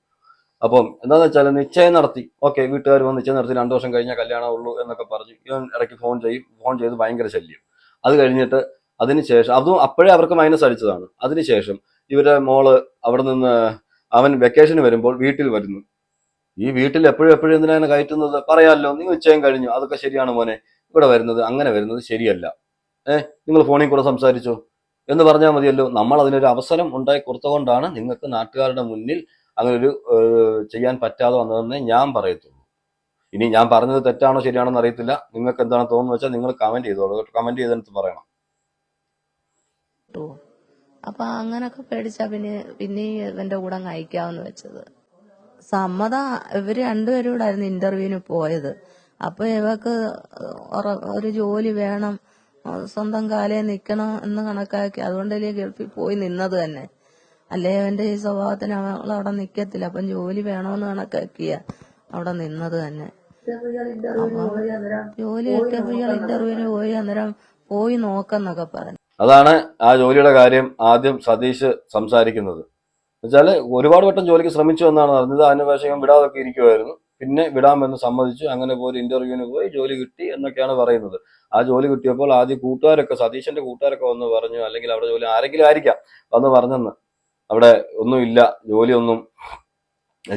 അപ്പം എന്താന്ന് വെച്ചാൽ നിശ്ചയം നടത്തി. ഓക്കെ വീട്ടുകാർ വന്ന് നിശ്ചയം നടത്തി രണ്ടു വർഷം കഴിഞ്ഞാൽ കല്യാണം ഉള്ളൂ എന്നൊക്കെ പറഞ്ഞു ഇവൻ ഇടയ്ക്ക് ഫോൺ ചെയ്യും. ഫോൺ ചെയ്ത് ഭയങ്കര ശല്യം. അത് കഴിഞ്ഞിട്ട് അതിനുശേഷം അതും അപ്പോഴേ അവർക്ക് മൈനസ് അടിച്ചതാണ്. അതിനുശേഷം ഇവരുടെ മോൾ അവിടെ നിന്ന് അവൻ വെക്കേഷന് വരുമ്പോൾ വീട്ടിൽ വരുന്നു. ഈ വീട്ടിൽ എപ്പോഴും എപ്പോഴും എന്തിനാണ് കയറ്റുന്നത്? പറയാമല്ലോ നീ നിശ്ചയം കഴിഞ്ഞു. അതൊക്കെ ശരിയാണ് മോനെ. ഇവിടെ വരുന്നത് അങ്ങനെ വരുന്നത് ശരിയല്ല. ഏഹ് നിങ്ങൾ ഫോണിൽ കൂടെ സംസാരിച്ചോ. എന്ന് പറഞ്ഞാൽ മതിയല്ലോ. നമ്മൾ അതിനൊരു അവസരം ഉണ്ടായി കൊടുത്തുകൊണ്ടാണ് നിങ്ങൾക്ക് നാട്ടുകാരുടെ മുന്നിൽ അങ്ങനൊരു ചെയ്യാൻ പറ്റാതെ വന്നതെന്ന് ഞാൻ പറയത്തുള്ളൂ. ഇനി ഞാൻ പറഞ്ഞത് തെറ്റാണോ ശരിയാണോ എന്ന് അറിയത്തില്ല. നിങ്ങൾക്ക് എന്താണ് തോന്നുന്നത് വെച്ചാൽ നിങ്ങൾ കമന്റ് ചെയ്തോളൂ കമന്റ് ചെയ്തെടുത്ത് പറയണം. അപ്പൊ അങ്ങനൊക്കെ പേടിച്ചാ പിന്നെ പിന്നെ ഇവന്റെ കൂടെ അങ്ങ് അയക്കാമെന്ന് വെച്ചത്. സമ്മതം ഇവർ രണ്ടുപേരും കൂടെ ആയിരുന്നു ഇന്റർവ്യൂവിന് പോയത്. അപ്പൊ ഇവക്ക് ഒരു ജോലി വേണം സ്വന്തം കാലേ നിക്കണം എന്ന് കണക്കാക്കി അതുകൊണ്ടല്ലേ ഗൾഫിൽ പോയി നിന്നത് തന്നെ. അല്ലേ അവന്റെ ഈ സ്വഭാവത്തിന് അവൾ അവിടെ നിക്കത്തില്ല. അപ്പം ജോലി വേണമെന്ന് കണക്കാക്കിയ അവിടെ നിന്നത് തന്നെ. ജോലി കിട്ടിയപ്പോ ഇയാൾ ഇന്റർവ്യൂവിന് പോയി അന്നേരം പോയി നോക്കെന്നൊക്കെ പറഞ്ഞു. അതാണ് ആ ജോലിയുടെ കാര്യം ആദ്യം സതീഷ് സംസാരിക്കുന്നത്. എന്നുവെച്ചാൽ ഒരുപാട് വട്ടം ജോലിക്ക് ശ്രമിച്ചു എന്നാണ് അറിഞ്ഞത്. അതിനുശേഷം വിടാതൊക്കെ ഇരിക്കുമായിരുന്നു പിന്നെ വിടാമെന്ന് സമ്മതിച്ചു. അങ്ങനെ പോയി ഇന്റർവ്യൂവിന് പോയി ജോലി കിട്ടി എന്നൊക്കെയാണ് പറയുന്നത്. ആ ജോലി കിട്ടിയപ്പോൾ ആദ്യം കൂട്ടുകാരൊക്കെ സതീശന്റെ കൂട്ടുകാരൊക്കെ വന്ന് പറഞ്ഞു അല്ലെങ്കിൽ അവിടെ ജോലി ആരെങ്കിലും ആയിരിക്കാം വന്ന് പറഞ്ഞെന്ന്. അവിടെ ഒന്നും ഇല്ല. ജോലിയൊന്നും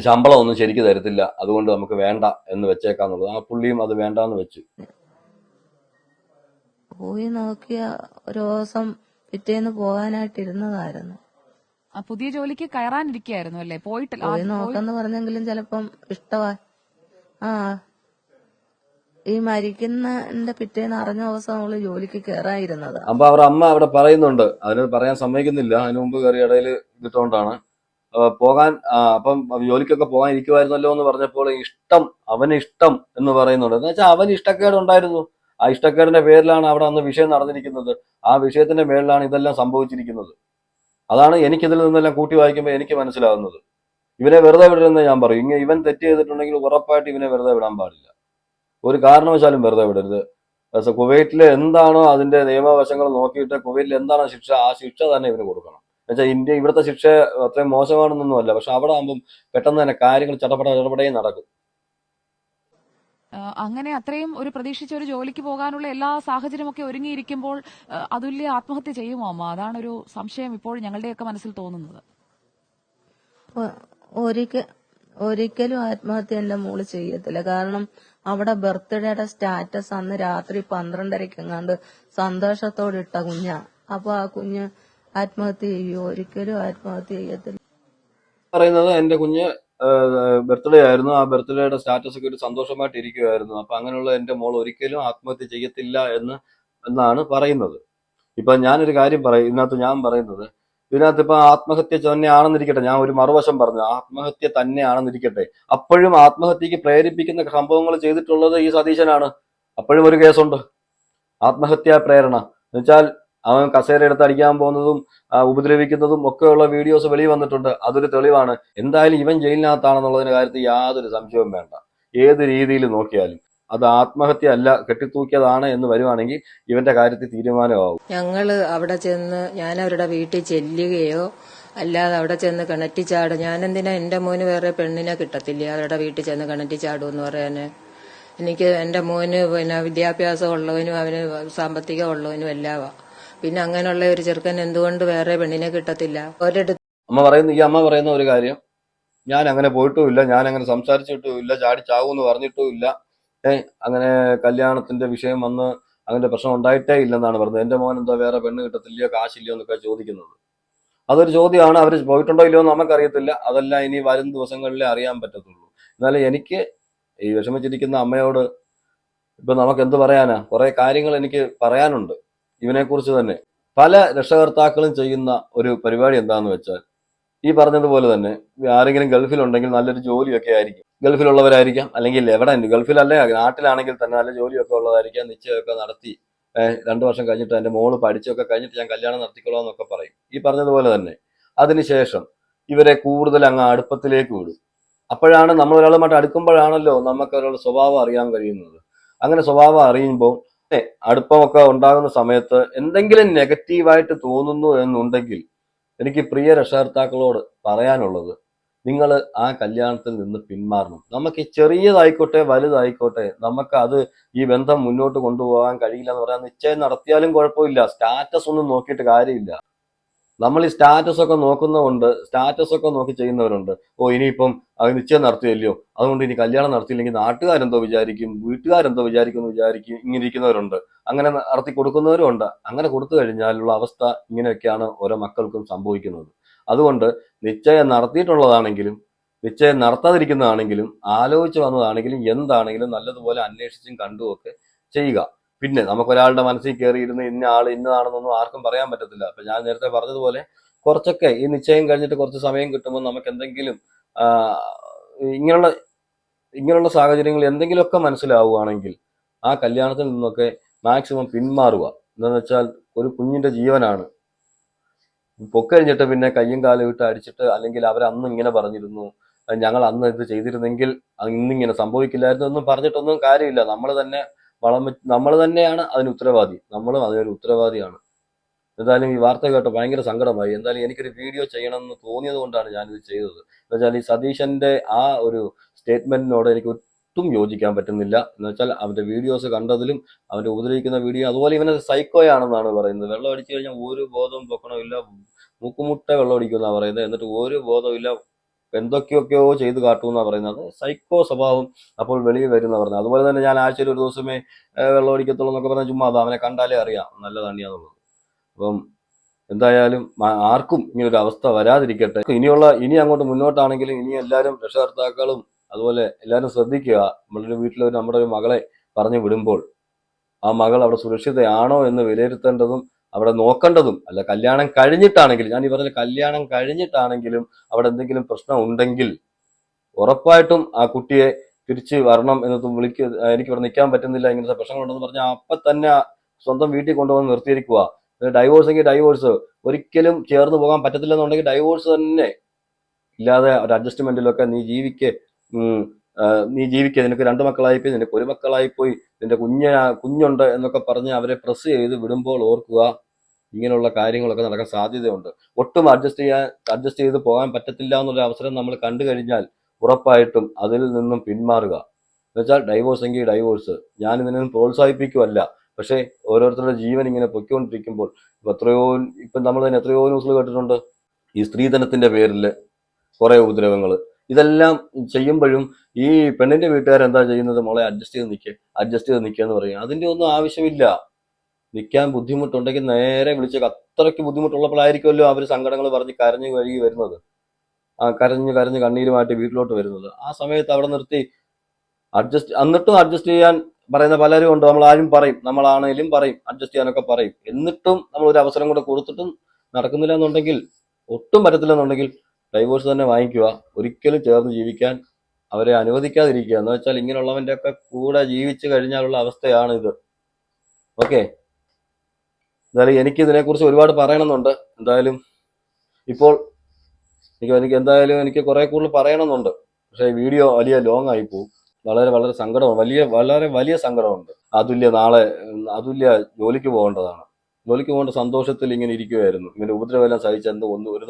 ശമ്പളം ഒന്നും ശരിക്ക് തരത്തില്ല. അതുകൊണ്ട് നമുക്ക് വേണ്ട എന്ന് വെച്ചേക്കാന്നുള്ളത്. ആ പുള്ളിയും അത് വേണ്ടാന്ന് വെച്ചു. പോയി നോക്കിയ ഒരു ദിവസം പിറ്റേന്ന് പോകാനായിട്ടിരുന്നതായിരുന്നു. പുതിയ ജോലിക്ക് കയറാനിരിക്കുകയായിരുന്നു അല്ലേ? പോയിട്ടില്ല പോയി ആ, നോക്കാന്ന് പറഞ്ഞെങ്കിലും ചിലപ്പം ഇഷ്ടവാ. ആ. ഈ മരിക്കുന്നതിന്റെ പിറ്റേന്ന് അറിഞ്ഞ ദിവസം അവൾ ജോലിക്ക് കയറായിരുന്നത് അപ്പൊ അവരുടെ അമ്മ അവിടെ പറയുന്നുണ്ട്. അതിന് പറയാൻ സമ്മതിക്കുന്നില്ല. അതിനു മുമ്പ് കയറി ഇടയിൽ ഇതിട്ടുകൊണ്ടാണ് ആ, പോകാൻ അപ്പം ജോലിക്കൊക്കെ പോകാൻ ഇരിക്കുമായിരുന്നല്ലോ എന്ന് പറഞ്ഞപ്പോൾ ഇഷ്ടം അവന് ഇഷ്ടം എന്ന് പറയുന്നുണ്ട്. എന്ന് വെച്ചാൽ അവന് ഇഷ്ടക്കേട് ഉണ്ടായിരുന്നു. ആ ഇഷ്ടക്കേടിന്റെ പേരിലാണ് അവിടെ അന്ന് വിഷയം നടന്നിരിക്കുന്നത്. ആ വിഷയത്തിന്റെ പേരിലാണ് ഇതെല്ലാം സംഭവിച്ചിരിക്കുന്നത്. അതാണ് എനിക്കിതിൽ നിന്നെല്ലാം കൂട്ടി വായിക്കുമ്പോൾ എനിക്ക് മനസ്സിലാവുന്നത്. ഇവനെ വെറുതെ വിടരുതെന്ന് ഞാൻ പറയും. ഇങ്ങനെ ഇവൻ തെറ്റ് ചെയ്തിട്ടുണ്ടെങ്കിൽ ഉറപ്പായിട്ട് ഇവനെ വെറുതെ വിടാൻ പാടില്ല. ഒരു കാരണവശാലും വെറുതെ വിടരുത്. കുവൈറ്റിലെ എന്താണോ അതിന്റെ നിയമവശങ്ങൾ നോക്കിയിട്ട് കുവൈറ്റിൽ എന്താണോ ശിക്ഷ ആ ശിക്ഷ തന്നെ ഇവന് കൊടുക്കണം. എന്നുവെച്ചാൽ ഇന്ത്യ ഇവിടുത്തെ ശിക്ഷ അത്രയും മോശമാണെന്നൊന്നും അല്ല പക്ഷെ അവിടെ ആകുമ്പം പെട്ടെന്ന് തന്നെ കാര്യങ്ങൾ ചടപട ചടപടയും നടക്കും. അങ്ങനെ അത്രയും ഒരു പ്രതീക്ഷിച്ച ഒരു ജോലിക്ക് പോകാനുള്ള എല്ലാ സാഹചര്യമൊക്കെ ഒരുങ്ങിയിരിക്കുമ്പോൾ അതുല്യ ആത്മഹത്യ ചെയ്യുമോ അമ്മ? അതാണ് ഒരു സംശയം ഇപ്പോൾ ഞങ്ങളുടെയൊക്കെ മനസ്സിൽ തോന്നുന്നത്. ഒരിക്കലും ആത്മഹത്യ എന്റെ മോൾ ചെയ്യത്തില്ല. കാരണം അവിടെ ബർത്ത്ഡേയുടെ സ്റ്റാറ്റസ് അന്ന് രാത്രി പന്ത്രണ്ടരയ്ക്ക് എങ്ങാണ്ട് സന്തോഷത്തോടെ ഇട്ട കുഞ്ഞാ. അപ്പൊ ആ കുഞ്ഞ് ആത്മഹത്യ ചെയ്യോ ഒരിക്കലും ആത്മഹത്യ ചെയ്യത്തില്ല. പറയുന്നത് എന്റെ കുഞ്ഞ് ബർത്ത്ഡേ ആയിരുന്നു. ആ ബർത്ത്ഡേയുടെ സ്റ്റാറ്റസ് ഒക്കെ ഒരു സന്തോഷമായിട്ട് ഇരിക്കുമായിരുന്നു അപ്പൊ അങ്ങനെയുള്ള എന്റെ മോൾ ഒരിക്കലും ആത്മഹത്യ ചെയ്യത്തില്ല എന്ന് എന്നാണ് പറയുന്നത്. ഇപ്പൊ ഞാനൊരു കാര്യം പറയും. ഇതിനകത്ത് ഞാൻ പറയുന്നത് ഇതിനകത്ത് ഇപ്പൊ ആത്മഹത്യ തന്നെയാണെന്നിരിക്കട്ടെ. ഞാൻ ഒരു മറുവശം പറഞ്ഞു ആത്മഹത്യ തന്നെയാണെന്നിരിക്കട്ടെ. അപ്പോഴും ആത്മഹത്യക്ക് പ്രേരിപ്പിക്കുന്ന സംഭവങ്ങൾ ചെയ്തിട്ടുള്ളത് ഈ സതീശനാണ്. അപ്പോഴും ഒരു കേസുണ്ട്. ആത്മഹത്യാ പ്രേരണ. എന്നുവെച്ചാൽ അവൻ കസേര എടുത്ത് അടിക്കാൻ പോകുന്നതും ഉപദ്രവിക്കുന്നതും ഒക്കെയുള്ള വീഡിയോസ് വെളി വന്നിട്ടുണ്ട്. അതൊരു തെളിവാണ്. എന്തായാലും ഇവൻ ജയിലിനകത്താണെന്നുള്ളതിന് കാര്യത്തിൽ യാതൊരു സംശയവും വേണ്ട. ഏത് രീതിയിൽ നോക്കിയാലും. അത് ആത്മഹത്യ അല്ല കെട്ടിത്തൂക്കിയതാണ് എന്ന് വരുവാണെങ്കിൽ ഇവന്റെ കാര്യത്തിൽ തീരുമാനമാവും. ഞങ്ങൾ അവിടെ ചെന്ന് ഞാൻ അവരുടെ വീട്ടിൽ ചെല്ലുകയോ അല്ലാതെ അവിടെ ചെന്ന് കിണറ്റി ചാടും. ഞാനെന്തിനാ എന്റെ മോന് വേറെ പെണ്ണിനെ കിട്ടത്തില്ല? അവരുടെ വീട്ടിൽ ചെന്ന് കിണറ്റി ചാടും എന്ന് പറയാന് എനിക്ക് എന്റെ മോന് പിന്നെ വിദ്യാഭ്യാസം ഉള്ളവനും അവന് സാമ്പത്തികം ഉള്ളവനും എല്ലാവാ. പിന്നെ അങ്ങനെയുള്ള ഒരു ചെറുക്കൻ എന്തുകൊണ്ട് വേറെ പെണ്ണിനെ കിട്ടത്തില്ല? ഒരിടത്ത് അമ്മ പറയുന്ന ഈ അമ്മ പറയുന്ന ഒരു കാര്യം ഞാൻ അങ്ങനെ പോയിട്ടുമില്ല ഞാൻ അങ്ങനെ സംസാരിച്ചിട്ടുമില്ല ചാടി ചാവൂന്ന് പറഞ്ഞിട്ടുമില്ല. ഏ അങ്ങനെ കല്യാണത്തിന്റെ വിഷയം വന്ന് അങ്ങനെ പ്രശ്നം ഉണ്ടായിട്ടേ ഇല്ലെന്നാണ് പറഞ്ഞത്. എന്റെ മോൻ എന്താ വേറെ പെണ്ണ് കിട്ടത്തില്ലയോ കാശില്ലയോ എന്നൊക്കെ ചോദിക്കുന്നത്. അതൊരു ചോദ്യമാണ്. അവർ പോയിട്ടുണ്ടോ ഇല്ലയോ എന്ന് നമുക്കറിയത്തില്ല. അതെല്ലാം ഇനി വരും ദിവസങ്ങളിലേ അറിയാൻ പറ്റത്തുള്ളൂ. എന്നാലും എനിക്ക് ഈ വിഷമിച്ചിരിക്കുന്ന അമ്മയോട് ഇപ്പൊ നമുക്ക് എന്ത് പറയാനാ? കുറെ കാര്യങ്ങൾ എനിക്ക് പറയാനുണ്ട്. ഇവനെക്കുറിച്ച് തന്നെ പല രക്ഷകർത്താക്കളും ചെയ്യുന്ന ഒരു പരിപാടി എന്താന്ന് വെച്ചാൽ ഈ പറഞ്ഞതുപോലെ തന്നെ ആരെങ്കിലും ഗൾഫിലുണ്ടെങ്കിൽ നല്ലൊരു ജോലിയൊക്കെ ആയിരിക്കും. ഗൾഫിലുള്ളവരായിരിക്കാം. അല്ലെങ്കിൽ എവിടെ ഗൾഫിലല്ലേ നാട്ടിലാണെങ്കിൽ തന്നെ നല്ല ജോലിയൊക്കെ ഉള്ളതായിരിക്കാം. നിശ്ചയമൊക്കെ നടത്തി രണ്ടു വർഷം കഴിഞ്ഞിട്ട് എന്റെ മോൾ പഠിച്ചൊക്കെ കഴിഞ്ഞിട്ട് ഞാൻ കല്യാണം നടത്തിക്കോളാം എന്നൊക്കെ പറയും. ഈ പറഞ്ഞതുപോലെ തന്നെ അതിനുശേഷം ഇവരെ കൂടുതൽ അങ്ങ് അടുപ്പത്തിലേക്ക് വിടും. അപ്പോഴാണ് നമ്മൾ ഒരാളുമായിട്ട് അടുക്കുമ്പോഴാണല്ലോ നമുക്ക് ഒരാളുടെ സ്വഭാവം അറിയാൻ കഴിയുന്നത്. അങ്ങനെ സ്വഭാവം അറിയുമ്പോൾ അടുപ്പമൊക്കെ ഉണ്ടാകുന്ന സമയത്ത് എന്തെങ്കിലും നെഗറ്റീവായിട്ട് തോന്നുന്നു എന്നുണ്ടെങ്കിൽ എനിക്ക് പ്രിയ രക്ഷകർത്താക്കളോട് പറയാനുള്ളത് നിങ്ങൾ ആ കല്യാണത്തിൽ നിന്ന് പിന്മാറണം. നമുക്ക് ചെറിയതായിക്കോട്ടെ വലുതായിക്കോട്ടെ നമുക്ക് അത് ഈ ബന്ധം മുന്നോട്ട് കൊണ്ടുപോകാൻ കഴിയില്ല എന്ന് പറയാൻ നിശ്ചയം നടത്തിയാലും കുഴപ്പമില്ല. സ്റ്റാറ്റസ് ഒന്നും നോക്കിയിട്ട് കാര്യമില്ല. നമ്മൾ ഈ സ്റ്റാറ്റസ് ഒക്കെ നോക്കുന്നതുകൊണ്ട് സ്റ്റാറ്റസ് ഒക്കെ നോക്കി ചെയ്യുന്നവരുണ്ട്. ഓ ഇനിയിപ്പം അത് നിശ്ചയം നടത്തിയല്ലോ അതുകൊണ്ട് ഇനി കല്യാണം നടത്തിയില്ലെങ്കിൽ നാട്ടുകാരെന്തോ വിചാരിക്കും വീട്ടുകാരെന്തോ വിചാരിക്കും വിചാരിക്കും ഇങ്ങനെ ഇരിക്കുന്നവരുണ്ട്. അങ്ങനെ നടത്തി കൊടുക്കുന്നവരും ഉണ്ട്. അങ്ങനെ കൊടുത്തു കഴിഞ്ഞാലുള്ള അവസ്ഥ ഇങ്ങനെയൊക്കെയാണ് ഓരോ മക്കൾക്കും സംഭവിക്കുന്നത്. അതുകൊണ്ട് നിശ്ചയം നടത്തിയിട്ടുള്ളതാണെങ്കിലും നിശ്ചയം നടത്താതിരിക്കുന്നതാണെങ്കിലും ആലോചിച്ച് വന്നതാണെങ്കിലും എന്താണെങ്കിലും നല്ലതുപോലെ അന്വേഷിച്ചും കണ്ടുമൊക്കെ ചെയ്യുക. പിന്നെ നമുക്കൊരാളുടെ മനസ്സിൽ കയറിയിരുന്ന് ഇന്ന ആൾ ഇന്നതാണെന്നൊന്നും ആർക്കും പറയാൻ പറ്റത്തില്ല. അപ്പൊ ഞാൻ നേരത്തെ പറഞ്ഞതുപോലെ കുറച്ചൊക്കെ ഈ നിശ്ചയം കഴിഞ്ഞിട്ട് കുറച്ച് സമയം കിട്ടുമ്പോൾ നമുക്ക് എന്തെങ്കിലും ഇങ്ങനെയുള്ള ഇങ്ങനെയുള്ള സാഹചര്യങ്ങൾ എന്തെങ്കിലുമൊക്കെ മനസ്സിലാവുകയാണെങ്കിൽ ആ കല്യാണത്തിൽ നിന്നൊക്കെ മാക്സിമം പിന്മാറുക. എന്താണെന്ന് വെച്ചാൽ ഒരു കുഞ്ഞിന്റെ ജീവനാണ്. പൊക്കഴിഞ്ഞിട്ട് പിന്നെ കയ്യും കാലും ഇട്ട് അടിച്ചിട്ട് അല്ലെങ്കിൽ അവർ അന്ന് ഇങ്ങനെ പറഞ്ഞിരുന്നു ഞങ്ങൾ അന്ന് ഇത് ചെയ്തിരുന്നെങ്കിൽ ഇന്നിങ്ങനെ സംഭവിക്കില്ലായിരുന്നു എന്നും പറഞ്ഞിട്ടൊന്നും കാര്യമില്ല. നമ്മൾ തന്നെ വളം വെച്ച് നമ്മൾ തന്നെയാണ് അതിന് ഉത്തരവാദി. നമ്മളും അതിനൊരു ഉത്തരവാദിയാണ്. എന്തായാലും ഈ വാർത്ത കേട്ട് ഭയങ്കര സങ്കടമായി. എന്തായാലും എനിക്കൊരു വീഡിയോ ചെയ്യണമെന്ന് തോന്നിയത് കൊണ്ടാണ് ഞാനിത് ചെയ്തത്. എന്നുവെച്ചാൽ ഈ സതീശന്റെ ആ ഒരു സ്റ്റേറ്റ്മെന്റിനോട് എനിക്ക് ഒട്ടും യോജിക്കാൻ പറ്റുന്നില്ല. എന്ന് വെച്ചാൽ അവന്റെ വീഡിയോസ് കണ്ടതിലും അവന്റെ ഉപദ്രവിക്കുന്ന വീഡിയോ അതുപോലെ ഇവനെ സൈക്കോയാണെന്നാണ് പറയുന്നത്. വെള്ളം അടിച്ചു കഴിഞ്ഞാൽ ഒരു ബോധവും പൊക്കണമില്ല. മൂക്കുമുട്ട വെള്ളം അടിക്കുമെന്നാണ് പറയുന്നത്. എന്നിട്ട് ഒരു ബോധവും ഇല്ല എന്തൊക്കെയൊക്കെയോ ചെയ്ത് കാട്ടുമെന്നാണ് പറയുന്നത്. സൈക്കോ സ്വഭാവം അപ്പോൾ വെളിയിൽ വരുന്ന പറഞ്ഞത് അതുപോലെ തന്നെ ഞാൻ ആഴ്ചയിൽ ഒരു ദിവസമേ വെള്ളം അടിക്കത്തുള്ളൂ എന്നൊക്കെ പറഞ്ഞാൽ ചുമ്മാ അവനെ കണ്ടാലേ അറിയാം. നല്ല തണ്ണിയാന്നുള്ളത് അപ്പം എന്തായാലും ആർക്കും ഇങ്ങനെ ഒരു അവസ്ഥ വരാതിരിക്കട്ടെ. ഇനിയുള്ള ഇനി അങ്ങോട്ട് മുന്നോട്ടാണെങ്കിലും ഇനി എല്ലാവരും രക്ഷകർത്താക്കളും അതുപോലെ എല്ലാവരും ശ്രദ്ധിക്കുക. നമ്മളൊരു വീട്ടിലൊരു നമ്മുടെ ഒരു മകളെ പറഞ്ഞു വിടുമ്പോൾ ആ മകൾ അവിടെ സുരക്ഷിതയാണോ എന്ന് വിലയിരുത്തേണ്ടതും അവിടെ നോക്കേണ്ടതും അല്ല കല്യാണം കഴിഞ്ഞിട്ടാണെങ്കിലും ഞാൻ പറഞ്ഞ കല്യാണം കഴിഞ്ഞിട്ടാണെങ്കിലും അവിടെ എന്തെങ്കിലും പ്രശ്നം ഉണ്ടെങ്കിൽ ഉറപ്പായിട്ടും ആ കുട്ടിയെ തിരിച്ച് വരണം എന്ന് വിളിക്ക എനിക്ക് ഇവിടെ നിൽക്കാൻ പറ്റുന്നില്ല ഇങ്ങനത്തെ പ്രശ്നങ്ങളുണ്ടെന്ന് പറഞ്ഞാൽ അപ്പൊ തന്നെ സ്വന്തം വീട്ടിൽ കൊണ്ടുവന്ന് നിർത്തിയിരിക്കുക. ഡൈവോഴ്സ് എങ്കിൽ ഡൈവോഴ്സ് ഒരിക്കലും ചേർന്ന് പോകാൻ പറ്റത്തില്ലെന്നുണ്ടെങ്കിൽ ഡൈവോഴ്സ് തന്നെ ഇല്ലാതെ ഒരു അഡ്ജസ്റ്റ്മെന്റിലൊക്കെ നീ ജീവിക്ക്. നീ ജീവിക്കുക. നിനക്ക് രണ്ട് മക്കളായിപ്പോയി. നിനക്ക് ഒരു മക്കളായിപ്പോയി. നിന്റെ കുഞ്ഞ കുഞ്ഞുണ്ട് എന്നൊക്കെ പറഞ്ഞ് അവരെ പ്രസ് ചെയ്ത് വിടുമ്പോൾ ഓർക്കുക ഇങ്ങനെയുള്ള കാര്യങ്ങളൊക്കെ നടക്കാൻ സാധ്യതയുണ്ട്. ഒട്ടും അഡ്ജസ്റ്റ് ചെയ്യാൻ അഡ്ജസ്റ്റ് ചെയ്ത് പോകാൻ പറ്റത്തില്ല എന്നുള്ള അവസരം നമ്മൾ കണ്ടു കഴിഞ്ഞാൽ ഉറപ്പായിട്ടും അതിൽ നിന്നും പിന്മാറുക. എന്നുവെച്ചാൽ ഡൈവോഴ്സ് എങ്കിൽ ഡൈവോഴ്സ് ഞാൻ ഇതിനെ പ്രോത്സാഹിപ്പിക്കുമല്ല പക്ഷേ ഓരോരുത്തരുടെ ജീവൻ ഇങ്ങനെ പൊയ്ക്കൊണ്ടിരിക്കുമ്പോൾ ഇപ്പൊ എത്രയോ ഇപ്പം നമ്മൾ തന്നെ എത്രയോ ന്യൂസിൽ കേട്ടിട്ടുണ്ട്. ഈ സ്ത്രീധനത്തിന്റെ പേരിൽ കുറേ ഉപദ്രവങ്ങൾ. ഇതെല്ലാം ചെയ്യുമ്പോഴും ഈ പെണ്ണിന്റെ വീട്ടുകാർ എന്താ ചെയ്യുന്നത്? മോളെ അഡ്ജസ്റ്റ് ചെയ്ത് നിൽക്കുക അഡ്ജസ്റ്റ് ചെയ്ത് നിൽക്കുക എന്ന് പറയും. അതിന്റെ ഒന്നും ആവശ്യമില്ല. നിൽക്കാൻ ബുദ്ധിമുട്ടുണ്ടെങ്കിൽ നേരെ വിളിച്ച് അത്രയ്ക്ക് ബുദ്ധിമുട്ടുള്ളപ്പോഴായിരിക്കുമല്ലോ അവർ സങ്കടങ്ങൾ പറഞ്ഞ് കരഞ്ഞു കഴുകി വരുന്നത്. ആ കരഞ്ഞ് കരഞ്ഞ് കണ്ണീരുമായിട്ട് വീട്ടിലോട്ട് വരുന്നത്. ആ സമയത്ത് അവിടെ നിർത്തി അഡ്ജസ്റ്റ് എന്നിട്ടും അഡ്ജസ്റ്റ് ചെയ്യാൻ പറയുന്ന പലരും ഉണ്ട്. നമ്മൾ ആരും പറയും. നമ്മളാണേലും പറയും. അഡ്ജസ്റ്റ് ചെയ്യാനൊക്കെ പറയും. എന്നിട്ടും നമ്മൾ ഒരു അവസരം കൂടെ കൊടുത്തിട്ടും നടക്കുന്നില്ല എന്നുണ്ടെങ്കിൽ ഒട്ടും പറ്റത്തില്ലെന്നുണ്ടെങ്കിൽ ഡൈവോഴ്സ് തന്നെ വാങ്ങിക്കുക ഒരിക്കലും ചേർന്ന് ജീവിക്കാൻ അവരെ അനുവദിക്കാതിരിക്കുക. എന്ന് വെച്ചാൽ ഇങ്ങനെയുള്ളവന്റെ ഒക്കെ കൂടെ ജീവിച്ചു കഴിഞ്ഞാലുള്ള അവസ്ഥയാണ് ഇത്. ഓക്കെ? എന്തായാലും എനിക്ക് ഇതിനെക്കുറിച്ച് ഒരുപാട് പറയണമെന്നുണ്ട്. എന്തായാലും ഇപ്പോൾ എനിക്ക് എനിക്ക് എന്തായാലും എനിക്ക് കുറെ കൂടുതൽ പറയണമെന്നുണ്ട്. പക്ഷേ വീഡിയോ വലിയ ലോങ് ആയി പോകും വളരെ വളരെ സങ്കടമാണ്. വലിയ വളരെ വലിയ സങ്കടമുണ്ട്. അതുല്യ നാളെ അതുല്യ ജോലിക്ക് പോകേണ്ടതാണ്. ജോലിക്ക് പോകേണ്ട സന്തോഷത്തിൽ ഇങ്ങനെ ഇരിക്കുമായിരുന്നു ഇങ്ങനെ ഉപദ്രവമെല്ലാം സഹിച്ചെന്ന് ഒന്ന് ഒരു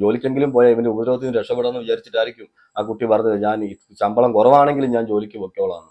ജോലിക്കെങ്കിലും പോയാൽ ഇവന്റെ ഉപദ്രവത്തിൽ നിന്ന് രക്ഷപ്പെടാമെന്ന് വിചാരിച്ചിട്ടായിരിക്കും ആ കുട്ടി പറഞ്ഞത്. ഞാൻ ശമ്പളം കുറവാണെങ്കിലും ഞാൻ ജോലിക്ക് പൊക്കോളാം